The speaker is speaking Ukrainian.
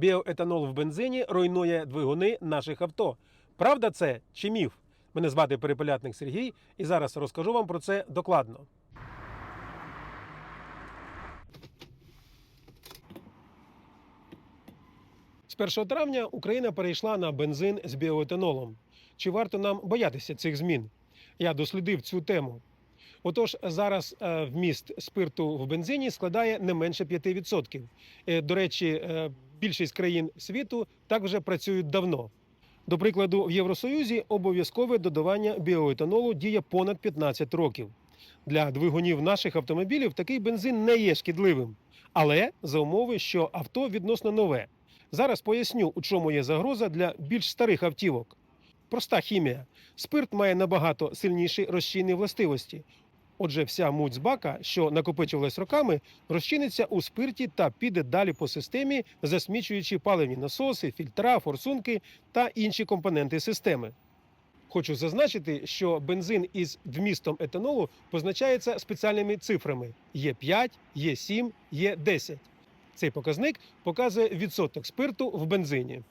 Біоетанол в бензині руйнує двигуни наших авто. Правда це чи міф? Мене звати Перепелятник Сергій, і зараз розкажу вам про це докладно. З 1 травня Україна перейшла на бензин з біоетанолом. Чи варто нам боятися цих змін? Я дослідив цю тему. Отож, зараз е, вміст спирту в бензині складає не менше 5%. Е, До речі, е, більшість країн світу так вже працюють давно. До прикладу, в Євросоюзі обов'язкове додавання біоетанолу діє понад 15 років. Для двигунів наших автомобілів такий бензин не є шкідливим, але за умови, що авто відносно нове. Зараз поясню, у чому є загроза для більш старих автівок. Проста хімія. Спирт має набагато сильніші розчинні властивості. Отже, вся муть з бака, що накопичувалась роками, розчиниться у спирті та піде далі по системі, засмічуючи паливні насоси, фільтра, форсунки та інші компоненти системи. Хочу зазначити, що бензин із вмістом етанолу позначається спеціальними цифрами: Є5, Є7, Є10. Цей показник показує відсоток спирту в бензині.